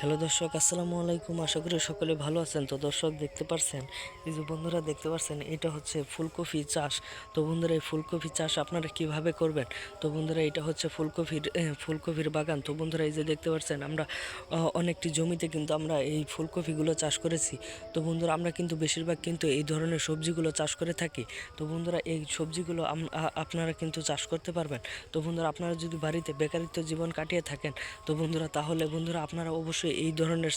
Hello দর্শক, আসসালামু আলাইকুম। আশা করি সকলে ভালো আছেন। তো দর্শক, দেখতে পারছেন? এই যে বন্ধুরা, দেখতে পারছেন? এটা হচ্ছে ফুলকপি চাষ। তো বন্ধুরা, এই ফুলকপি চাষ আপনারা কীভাবে করবেন? তো বন্ধুরা, এটা হচ্ছে ফুলকপির ফুলকপির বাগান। তো বন্ধুরা, এই যে দেখতে পাচ্ছেন আমরা অনেকটি জমিতে কিন্তু আমরা এই ফুলকপিগুলো চাষ করেছি। তো বন্ধুরা, আমরা কিন্তু বেশিরভাগ কিন্তু এই ধরনের সবজিগুলো চাষ করে থাকি। তো বন্ধুরা, এই সবজিগুলো আপনারা কিন্তু চাষ করতে পারবেন। তো বন্ধুরা, আপনারা যদি বাড়িতে বেকারিত্ব জীবন কাটিয়ে থাকেন, তো বন্ধুরা, তাহলে বন্ধুরা, আপনারা অবশ্যই এই ধরনের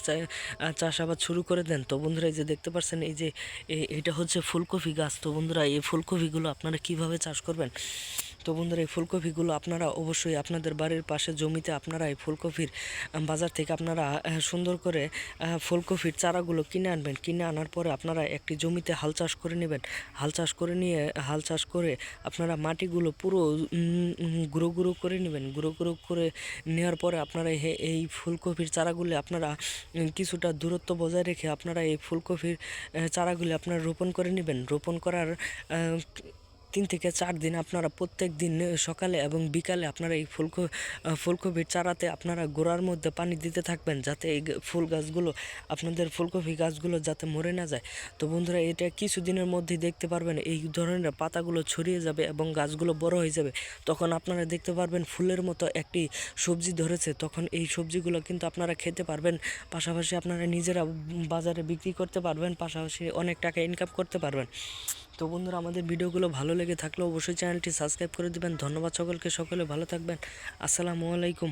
চাষাবাদ শুরু করে দেন। তো বন্ধুরা এই যে দেখতে পাচ্ছেন, এই যে এটা হচ্ছে ফুলকপি গাছ। তো বন্ধুরা এই ফুলকপিগুলো আপনারা কীভাবে চাষ করবেন? তো বন্ধুরা, এই ফুলকপিগুলো আপনারা অবশ্যই আপনাদের বাড়ির পাশে জমিতে আপনারা এই ফুলকপির বাজার থেকে আপনারা সুন্দর করে ফুলকপির চারাগুলো কিনে আনবেন। কিনে আনার পরে আপনারা একটি জমিতে হাল চাষ করে নেবেন। হাল চাষ করে নিয়ে, হাল চাষ করে আপনারা মাটিগুলো পুরো গুঁড়ো গুঁড়ো করে নেবেন। গুঁড়ো গুঁড়ো করে নেওয়ার পরে আপনারা এই ফুলকপির চারাগুলি আপনারা কিছুটা দূরত্ব বজায় রেখে আপনারা এই ফুলকপির চারাগুলি আপনারা রোপণ করে নেবেন। রোপণ করার তিন থেকে চার দিন আপনারা প্রত্যেক দিন সকালে এবং বিকালে আপনারা এই ফুলকপি ফুলকপির চারাতে আপনারা গোড়ার মধ্যে পানি দিতে থাকবেন যাতে এই ফুল গাছগুলো, আপনাদের ফুলকপি গাছগুলো যাতে মরে না যায়। তো বন্ধুরা, এটা কিছুদিনের মধ্যেই দেখতে পারবেন এই ধরনের পাতাগুলো ছড়িয়ে যাবে এবং গাছগুলো বড় হয়ে যাবে। তখন আপনারা দেখতে পারবেন ফুলের মতো একটি সবজি ধরেছে। তখন এই সবজিগুলো কিন্তু আপনারা খেতে পারবেন। পাশাপাশি আপনারা নিজেরা বাজারে বিক্রি করতে পারবেন। পাশাপাশি অনেক টাকা ইনকাম করতে পারবেন। তো বন্ধুরা, আমাদের ভিডিওগুলো ভালো লেগে থাকলে অবশ্যই চ্যানেলটি সাবস্ক্রাইব করে দেবেন। ধন্যবাদ সকলকে, সকলে ভালো থাকবেন। আসসালামু আলাইকুম।